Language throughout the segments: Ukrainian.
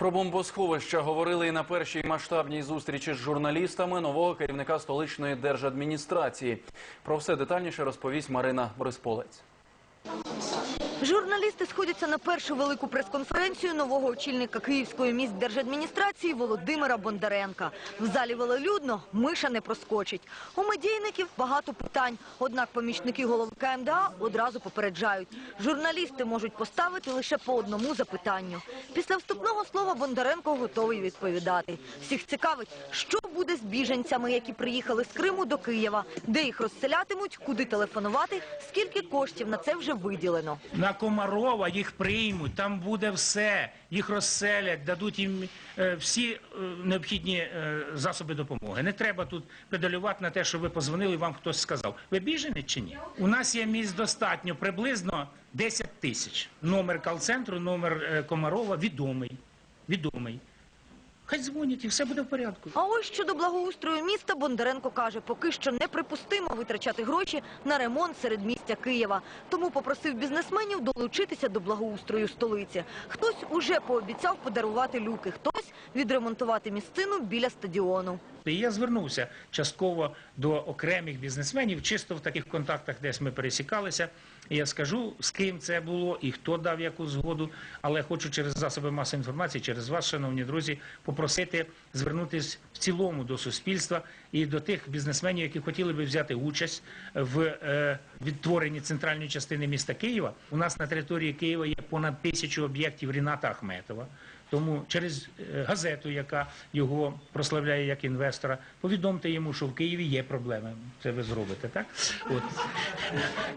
Про бомбосховища говорили і на першій масштабній зустрічі з журналістами нового керівника столичної держадміністрації. Про все детальніше розповість Марина Борисполець. Журналісти сходяться на першу велику прес-конференцію нового очільника Київської міськдержадміністрації Володимира Бондаренка. В залі велелюдно, миша не проскочить. У медійників багато питань, однак помічники голови КМДА одразу попереджають. Журналісти можуть поставити лише по одному запитанню. Після вступного слова Бондаренко готовий відповідати. Всіх цікавить, що буде з біженцями, які приїхали з Криму до Києва, де їх розселятимуть, куди телефонувати, скільки коштів на це вже виділено. На Комарова їх приймуть, там буде все, їх розселять, дадуть їм е, всі е, необхідні е, засоби допомоги. Не треба тут педалювати на те, що ви позвонили, вам хтось сказав. Ви біженець чи ні? У нас є місць достатньо, приблизно 10 тисяч. Номер кал-центру, номер Комарова відомий. Відомий. Хай дзвонять і все буде в порядку. А ось щодо благоустрою міста Бондаренко каже, поки що неприпустимо витрачати гроші на ремонт серед містя Києва. Тому попросив бізнесменів долучитися до благоустрою столиці. Хтось уже пообіцяв подарувати люки, хтось відремонтувати місцину біля стадіону. І я звернувся частково до окремих бізнесменів, чисто в таких контактах, десь ми пересікалися. І я скажу, з ким це було і хто дав яку згоду. Але хочу через засоби масової інформації, через вас, шановні друзі, попросити звернутися в цілому до суспільства і до тих бізнесменів, які хотіли би взяти участь в е, відтворенні центральної частини міста Києва. У нас на території Києва є понад тисячу об'єктів Ріната Ахметова. Тому через е, газету, яка його прославляє як інвестора, повідомте йому, що в Києві є проблеми. Це ви зробите, так? От.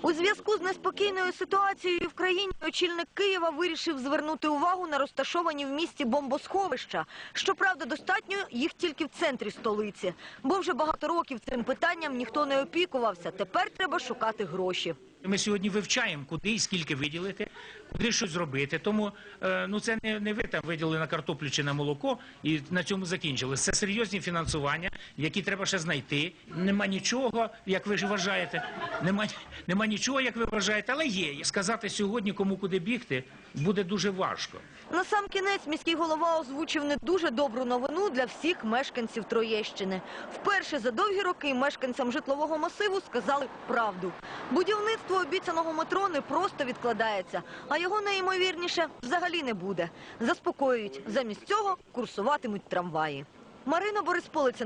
У зв'язку з неспокійною ситуацією в країні очільник Києва вирішив звернути увагу на розташовані в місті бомбосховища. Щоправда, достатньо їх тільки в центрі столиці. Бо вже багато років цим питанням ніхто не опікувався. Тепер треба шукати гроші. Ми сьогодні вивчаємо, куди і скільки виділити, куди щось зробити. Тому е, ну це не, не ви там виділили на картоплю чи на молоко і на цьому закінчили. Це серйозні фінансування, які треба ще знайти. Нема нічого, як ви ж вважаєте. Нема, нема нічого, як ви вважаєте, але є. Сказати сьогодні, кому куди бігти, буде дуже важко. На сам кінець міський голова озвучив не дуже добру новину для всіх мешканців Троєщини. Вперше за довгі роки мешканцям житлового масиву сказали правду. Будівництво обіцяного метро не просто відкладається, а його найімовірніше взагалі не буде. Заспокоюють, замість цього курсуватимуть трамваї. Марина Борисполець,